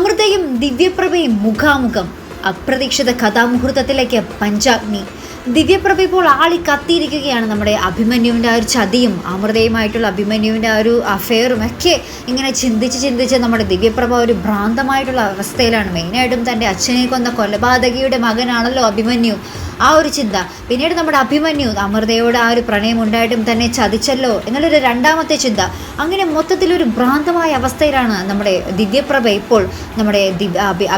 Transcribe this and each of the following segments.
അമൃതയും ദിവ്യപ്രഭയും മുഖാമുഖം. അപ്രതീക്ഷിത കഥാമുഹൂർത്തത്തിലേക്ക് പഞ്ചാഗ്നി. ദിവ്യപ്രഭ ഇപ്പോൾ ആളി കത്തിയിരിക്കുകയാണ്. നമ്മുടെ അഭിമന്യുവിന്റെ ആ ഒരു ചതിയും അമൃതയുമായിട്ടുള്ള അഭിമന്യുവിന്റെ ആ ഒരു അഫെയറും ഒക്കെ ഇങ്ങനെ ചിന്തിച്ച് ചിന്തിച്ച് നമ്മുടെ ദിവ്യപ്രഭ ഒരു ഭ്രാന്തമായിട്ടുള്ള അവസ്ഥയിലാണ്. മെയിനായിട്ടും തന്റെ അച്ഛനെ കൊന്ന കൊലപാതകിയുടെ മകനാണല്ലോ അഭിമന്യു. ആ ഒരു ചിന്ത. പിന്നീട് നമ്മുടെ അഭിമന്യു അമൃതയോട് ആ ഒരു പ്രണയം ഉണ്ടായിട്ടും തന്നെ ചതിച്ചല്ലോ എന്നുള്ളൊരു രണ്ടാമത്തെ ചിന്ത. അങ്ങനെ മൊത്തത്തിലൊരു ഭ്രാന്തമായ അവസ്ഥയിലാണ് നമ്മുടെ ദിവ്യപ്രഭ ഇപ്പോൾ നമ്മുടെ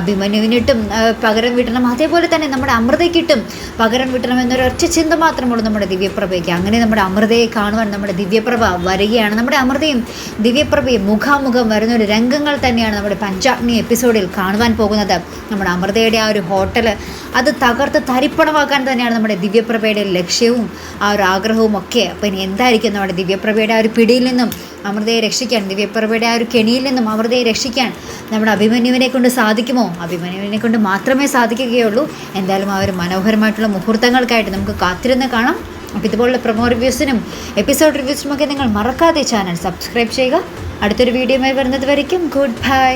അഭിമന്യുവിനിട്ടും പകരം വിട്ടണം അതേപോലെ തന്നെ നമ്മുടെ അമൃതയ്ക്കിട്ടും പകരം വിട്ടണം എന്നൊരു ഒറ്റ ചിന്ത മാത്രമുള്ളൂ നമ്മുടെ ദിവ്യപ്രഭയ്ക്ക്. അങ്ങനെ നമ്മുടെ അമൃതയെ കാണുവാൻ നമ്മുടെ ദിവ്യപ്രഭ വരികയാണ്. നമ്മുടെ അമൃതയും ദിവ്യപ്രഭയും മുഖാമുഖം വരുന്ന ഒരു രംഗങ്ങൾ തന്നെയാണ് നമ്മുടെ പഞ്ചാഗ്നി എപ്പിസോഡിൽ കാണുവാൻ പോകുന്നത്. നമ്മുടെ അമൃതയുടെ ആ ഒരു ഹോട്ടൽ അത് തകർത്ത് തരിപ്പണമാക്കാൻ തന്നെയാണ് നമ്മുടെ ദിവ്യപ്രഭയുടെ ലക്ഷ്യവും ആ ഒരു ആഗ്രഹവും ഒക്കെ. അപ്പോൾ ഇനി എന്തായിരിക്കും നമ്മുടെ ദിവ്യപ്രഭയുടെ ആ ഒരു പിടിയിൽ നിന്നും അമൃതയെ രക്ഷിക്കാൻ ദിവ്യപ്രഭയുടെ ആ ഒരു കെണിയിൽ നിന്നും അമൃതയെ രക്ഷിക്കാൻ നമ്മുടെ അഭിമന്യുവിനെ കൊണ്ട് സാധിക്കുമോ? അഭിമന്യുവിനെ കൊണ്ട് മാത്രമേ സാധിക്കുകയുള്ളൂ. എന്തായാലും ആ ഒരു മനോഹരമായിട്ടുള്ള മുഹൂർത്തങ്ങൾക്കായിട്ട് നമുക്ക് കാത്തിരുന്ന് കാണാം. അപ്പോൾ ഇതുപോലുള്ള പ്രൊമോ റിവ്യൂസിനും എപ്പിസോഡ് റിവ്യൂസിനുമൊക്കെ നിങ്ങൾ മറക്കാതെ ചാനൽ സബ്സ്ക്രൈബ് ചെയ്യുക. അടുത്തൊരു വീഡിയോയുമായി വരുന്നത് വരയ്ക്കും. Good bye